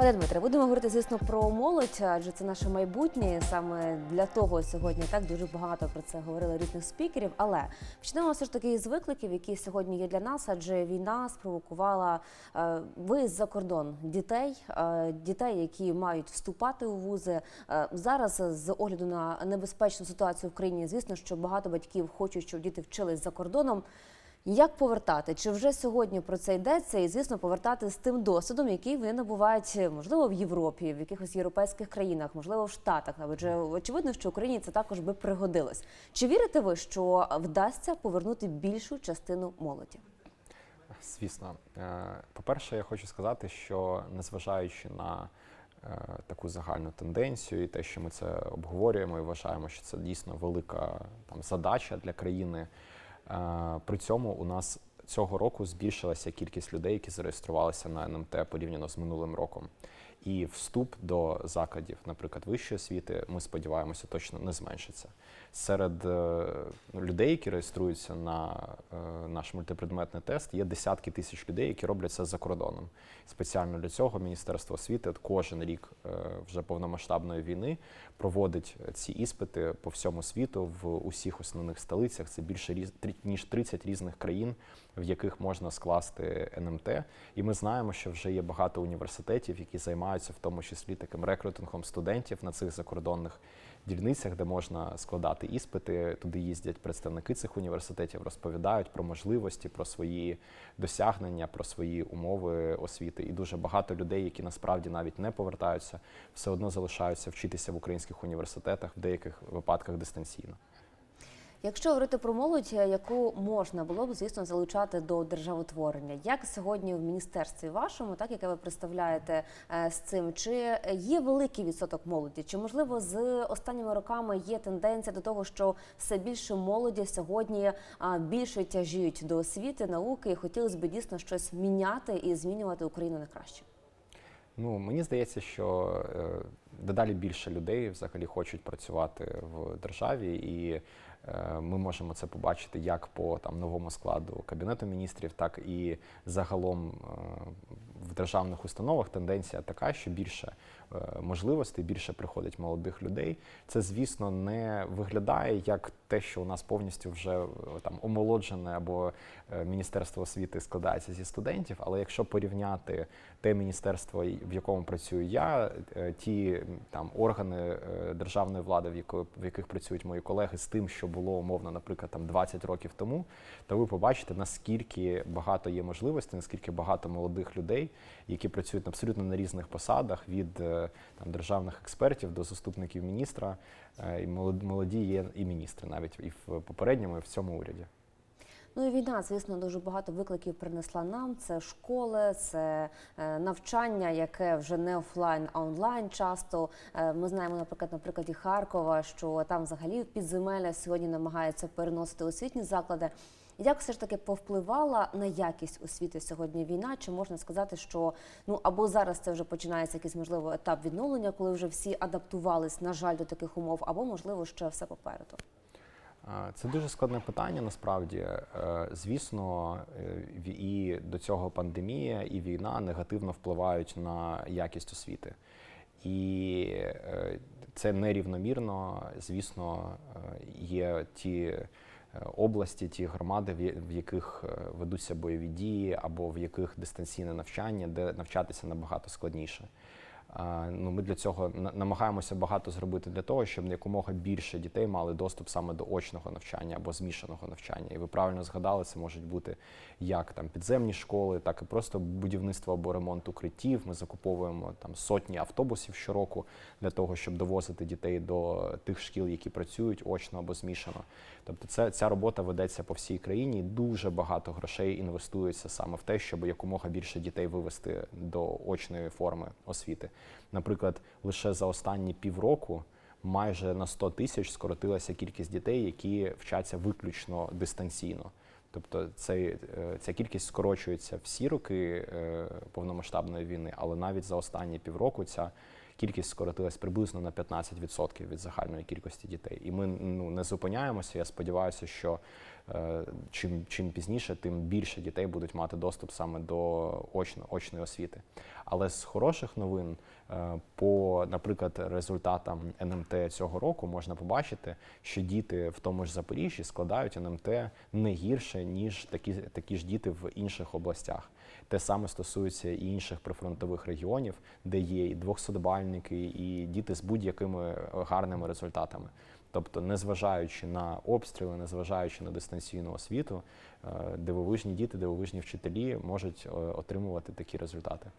Пане Дмитре, будемо говорити, звісно, про молодь, адже це наше майбутнє. Саме для того сьогодні так дуже багато про це говорили різних спікерів. Але почнемо все ж таки із викликів, які сьогодні є для нас, адже війна спровокувала е, виїзд за кордон дітей, е, дітей, які мають вступати у вузи. Е, зараз з огляду на небезпечну ситуацію в країні, звісно, що багато батьків хочуть, щоб діти вчились за кордоном. Як повертати? Чи вже сьогодні про це йдеться? І звісно, повертати з тим досвідом, який вони набувають, можливо, в Європі, в якихось європейських країнах, можливо, в Штатах. Адже очевидно, що Україні це також би пригодилось. Чи вірите ви, що вдасться повернути більшу частину молоді? Звісно, Е, по-перше, я хочу сказати, що незважаючи на е, таку загальну тенденцію, і те, що ми це обговорюємо і вважаємо, що це дійсно велика там задача для країни. При цьому у нас цього року збільшилася кількість людей, які зареєструвалися на НМТ порівняно з минулим роком. І вступ до закладів, наприклад, вищої освіти, ми сподіваємося, точно не зменшиться. Серед е, людей, які реєструються на е, наш мультипредметний тест, є десятки тисяч людей, які роблять це за кордоном. Спеціально для цього Міністерство освіти кожен рік е, вже повномасштабної війни проводить ці іспити по всьому світу в усіх основних столицях. Це більше ніж 30 різних країн, в яких можна скласти НМТ. І ми знаємо, що вже є багато університетів, які займаються в тому числі таким рекрутингом студентів на цих закордонних дільницях, де можна складати іспити. Туди їздять представники цих університетів, розповідають про можливості, про свої досягнення, про свої умови освіти. І дуже багато людей, які насправді навіть не повертаються, все одно залишаються вчитися в українських університетах, в деяких випадках дистанційно. Якщо говорити про молодь, яку можна було б, звісно, залучати до державотворення, як сьогодні в міністерстві вашому, так яке ви представляєте е, з цим, чи є великий відсоток молоді? Чи можливо з останніми роками є тенденція до того, що все більше молоді сьогодні більше тяжіють до освіти, науки, і хотілося б дійсно щось міняти і змінювати Україну на краще? Ну, мені здається, що е, дедалі більше людей взагалі хочуть працювати в державі, і е, ми можемо це побачити як по там новому складу кабінету міністрів, так і загалом е, в державних установах тенденція така, що більше е, можливостей, більше приходить молодих людей. Це, звісно, не виглядає як те, що у нас повністю вже е, там омолоджене або е, міністерство освіти складається зі студентів. Але якщо порівняти те міністерство, в якому працюю я, е, ті там органи е, державної влади, в якої в яких працюють мої колеги, з тим, що було умовно, наприклад, там 20 років тому, то ви побачите, наскільки багато є можливостей, наскільки багато молодих людей, які працюють абсолютно на різних посадах, від е, там державних експертів до заступників міністра, Е, і молод- молоді є і міністри, навіть і в попередньому, і в цьому уряді. Ну і війна, звісно, дуже багато викликів принесла нам. Це школи, це е, навчання, яке вже не офлайн, а онлайн. Часто Е, ми знаємо, наприклад, на прикладі Харкова, що там взагалі підземелля сьогодні намагаються переносити освітні заклади. Як все ж таки повпливала на якість освіти сьогодні війна? Чи можна сказати, що ну або зараз це вже починається якийсь можливо етап відновлення, коли вже всі адаптувались, на жаль, до таких умов, або можливо ще все попереду? Це дуже складне питання. Насправді, Е, звісно, е, і до цього пандемія і війна негативно впливають на якість освіти. І е, це нерівномірно. Звісно, є ті області, ті громади, в яких е, ведуться бойові дії, або в яких дистанційне навчання, де навчатися набагато складніше. Ну, ми для цього на- намагаємося багато зробити для того, щоб якомога більше дітей мали доступ саме до очного навчання або змішаного навчання. І ви правильно згадали, це можуть бути як там підземні школи, так і просто будівництво або ремонт укриттів. Ми закуповуємо там сотні автобусів щороку для того, щоб довозити дітей до тих шкіл, які працюють очно або змішано. Тобто, це ця робота ведеться по всій країні. і Дуже багато грошей інвестується саме в те, щоб якомога більше дітей вивести до очної форми освіти. Наприклад, лише за останні півроку майже на 100 тисяч скоротилася кількість дітей, які вчаться виключно дистанційно. Тобто цей, е, ця кількість скорочується всі роки е, повномасштабної війни, але навіть за останні півроку ця кількість скоротилась приблизно на 15% від загальної кількості дітей. І ми ну, не зупиняємося. Я сподіваюся, що е, чим, чим пізніше, тим більше дітей будуть мати доступ саме до очно, очної освіти. Але з хороших новин, е, по, наприклад, результатам НМТ цього року можна побачити, що діти в тому ж Запоріжжі складають НМТ не гірше, ніж такі, такі ж діти в інших областях. Те саме стосується і інших прифронтових регіонів, де є і двохсотбальники, і діти з будь-якими гарними результатами. Тобто, незважаючи на обстріли, незважаючи на дистанційну освіту, е, дивовижні діти, дивовижні вчителі можуть е, отримувати такі результати.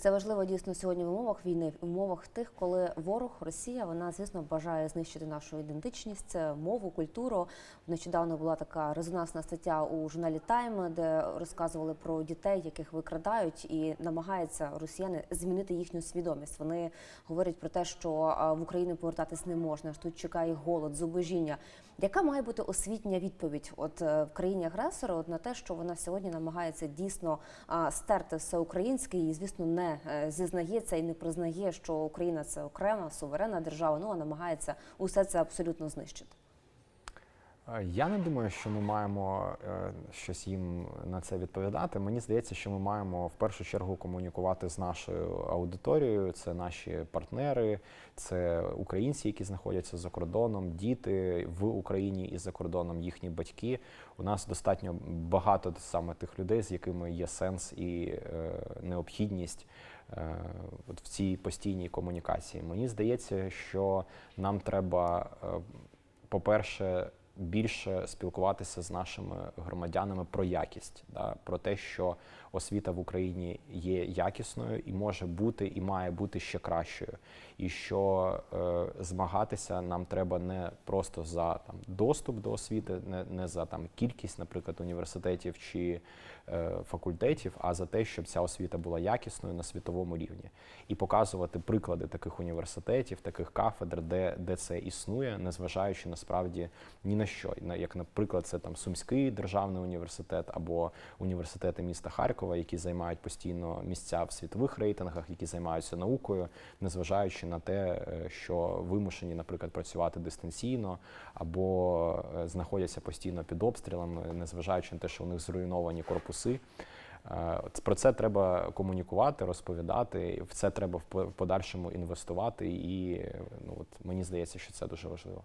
Це важливо дійсно сьогодні в умовах війни, в умовах тих, коли ворог Росія вона звісно бажає знищити нашу ідентичність, мову, культуру. Нещодавно була така резонансна стаття у журналі Тайм, де розказували про дітей, яких викрадають, і намагаються росіяни змінити їхню свідомість. Вони говорять про те, що в Україну повертатись не можна. Тут чекає голод, зубожіння. Яка має бути освітня відповідь от е, в країні агресора от на те, що вона сьогодні намагається дійсно стерти все українське і, звісно, не е, зізнається і не признає, що Україна це окрема суверенна держава. Ну а намагається усе це абсолютно знищити. Е, Я не думаю, що ми маємо е, щось їм на це відповідати. Мені здається, що ми маємо в першу чергу комунікувати з нашою аудиторією. Це наші партнери, це українці, які знаходяться за кордоном, діти в Україні і за кордоном, їхні батьки. У нас достатньо багато саме тих людей, з якими є сенс і е, необхідність. От в цій постійній комунікації. Мені здається, що нам треба, по-перше, більше спілкуватися з нашими громадянами про якість, да, про те, що освіта в Україні є якісною і може бути, і має бути ще кращою. І що е, змагатися нам треба не просто за там доступ до освіти, не, не за там кількість, наприклад, університетів чи е, факультетів, а за те, щоб ця освіта була якісною на світовому рівні, і показувати приклади таких університетів, таких кафедр, де, де це існує, незважаючи насправді ні на що. Як, наприклад, це там Сумський державний університет або університети міста Харкова, які займають постійно місця в світових рейтингах, які займаються наукою, незважаючи на те, е, що вимушені, наприклад, працювати дистанційно або е, знаходяться постійно під обстрілами, незважаючи на те, що у них зруйновані корпуси. Е, Про це треба комунікувати, розповідати. В це треба в подальшому інвестувати. І ну от мені здається, що це дуже важливо.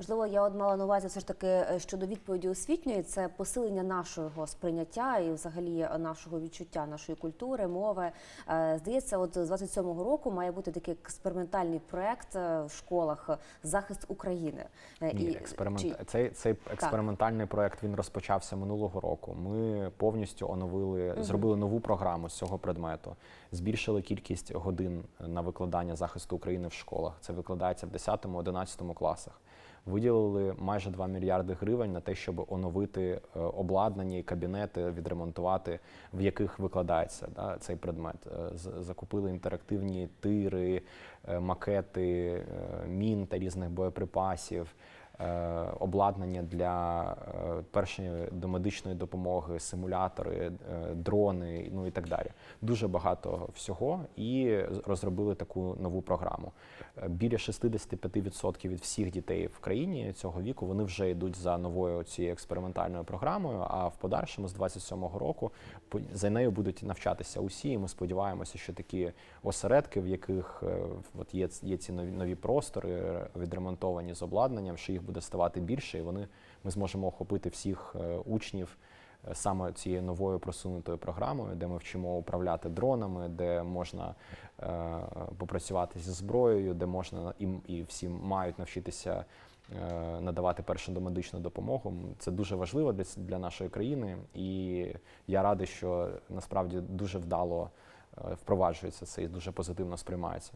Можливо, я от мала на увазі все ж таки е, щодо відповіді освітньої, це посилення нашого сприйняття і взагалі нашого відчуття нашої культури, мови. Е, Здається, от з 27-го року має бути такий експериментальний проект е, в школах захист України. Ні, і- експеримент... чи- цей, цей експериментальний проект він розпочався минулого року. Ми повністю оновили, Мгм. зробили нову програму з цього предмету, збільшили кількість годин на викладання захисту України в школах. Це викладається в 10-11 класах. Виділили майже 2 мільярди гривень на те, щоб оновити е, обладнання і кабінети, відремонтувати, в яких викладається да, цей предмет. Е, Закупили інтерактивні тири, е, макети мін та різних боєприпасів. Е, Обладнання для е, першої домедичної допомоги, симулятори, е, дрони, ну і так далі. Дуже багато всього, і розробили таку нову програму. Біля 65% від всіх дітей в країні цього віку вони вже йдуть за новою цією експериментальною програмою. А в подальшому, з 27-го року, за нею будуть навчатися усі. І ми сподіваємося, що такі осередки, в яких от є, є ці нові, нові простори, відремонтовані з обладнанням, що їх буде ставати більше, і вони ми зможемо охопити всіх е, учнів е, саме цією новою просунутою програмою, де ми вчимо управляти дронами, де можна е, попрацювати зі зброєю, де можна і, і всі мають навчитися надавати першу домедичну допомогу. Це дуже важливо для, для нашої країни, і я радий, що насправді дуже вдало впроваджується це і дуже позитивно сприймається.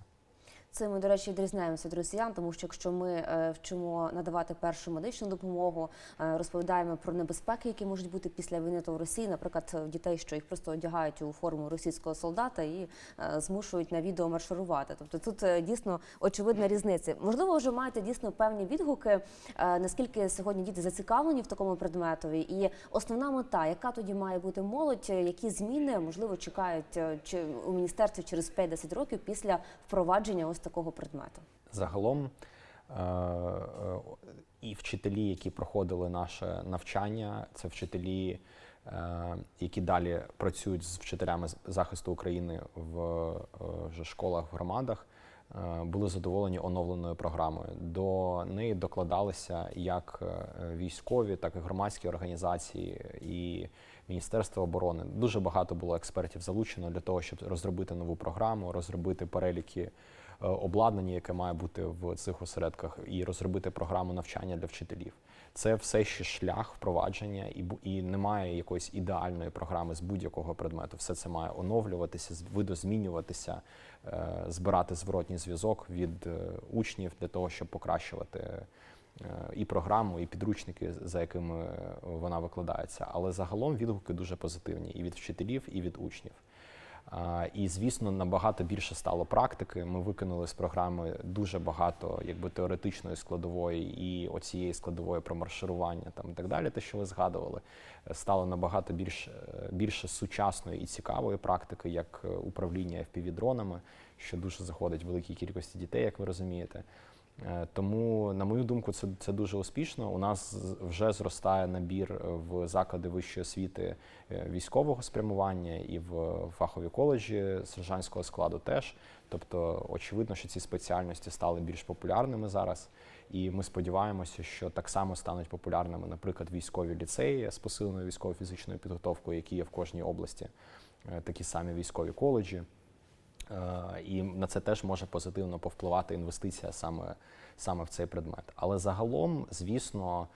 Цим ми, до речі, відрізняємося від росіян, тому що якщо ми е, вчимо надавати першу медичну допомогу, е, розповідаємо про небезпеки, які можуть бути після війни, то в Росії, наприклад, дітей, що їх просто одягають у форму російського солдата і е, змушують на відео марширувати. Тобто тут дійсно очевидна різниця. Можливо, вже маєте дійсно певні відгуки, наскільки сьогодні діти зацікавлені в такому предметові, і основна мета, яка тоді має бути молодь, які зміни можливо чекають чи у міністерстві через 5-10 років після впровадження ось такого предмету. Загалом е, е, і вчителі, які проходили наше навчання, це вчителі, е, які далі працюють з вчителями захисту України в школах, в громадах, були задоволені оновленою програмою. До неї докладалися як військові, так і громадські організації і Міністерство оборони. Дуже багато було експертів залучено для того, щоб розробити нову програму, розробити переліки е, обладнання, яке має бути в цих осередках, і розробити програму навчання для вчителів. Це все ще шлях впровадження, і і немає якоїсь ідеальної програми з будь-якого предмету. Все це має оновлюватися, видозмінюватися, е, збирати зворотній зв'язок від е, учнів для того, щоб покращувати і програму, і підручники, за якими вона викладається. Але загалом відгуки дуже позитивні і від вчителів, і від учнів. І звісно, набагато більше стало практики. Ми викинули з програми дуже багато якби теоретичної складової і оцієї складової про марширування там і так далі. Те, що ви згадували, Е, стало набагато більше, більше сучасної і цікавої практики, як е, управління FPV-дронами, що дуже заходить великій кількості дітей, як ви розумієте. Е, Тому, на мою думку, це, це дуже успішно. У нас вже зростає набір е, в заклади вищої освіти е, військового спрямування і в фахові коледжі сержантського складу теж. Тобто, очевидно, що ці спеціальності стали більш популярними зараз. І ми сподіваємося, що так само стануть популярними, наприклад, військові ліцеї з посиленою військово-фізичною підготовкою, які є в кожній області, такі самі військові коледжі. Е, І на це теж може позитивно повпливати інвестиція саме, саме в цей предмет. Але загалом, звісно,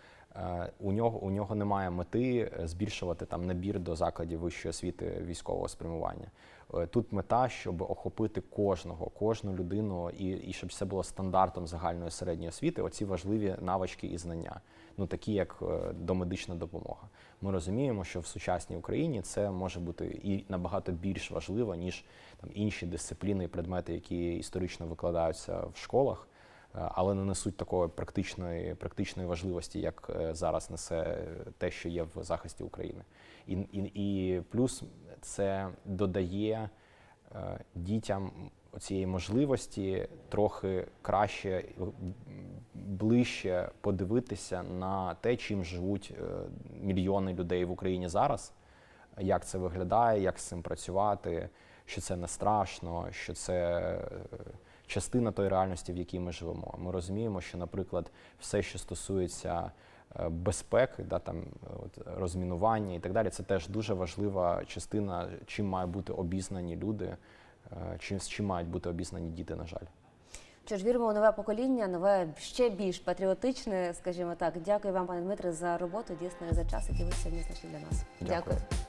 у нього, у нього немає мети е, збільшувати там набір до закладів вищої освіти військового спрямування. Е, Тут мета, щоб охопити кожного, кожну людину, і, і щоб це було стандартом загальної середньої освіти. Оці важливі навички і знання, ну такі як е, домедична допомога. Ми розуміємо, що в сучасній Україні це може бути і набагато більш важливо, ніж там інші дисципліни і предмети, які історично викладаються в школах, е, але не несуть такої практичної, практичної важливості, як е, зараз несе те, що є в захисті України. І, і, і плюс це додає е, дітям цієї можливості трохи краще, е, ближче подивитися на те, чим живуть е, мільйони людей в Україні зараз, як це виглядає, як з цим працювати, що це не страшно, що це е, частина тої реальності, в якій ми живемо. Ми розуміємо, що, наприклад, все, що стосується е, безпеки, да, там, от, розмінування і так далі, це теж дуже важлива частина, чим мають бути обізнані люди, е, чим, з чим мають бути обізнані діти, на жаль. Що ж віримо у нове покоління, нове ще більш патріотичне, скажімо так. Дякую вам, пане Дмитре, за роботу, дійсно і за час, який ви сьогодні знайшли для нас. Дякую. Дякую.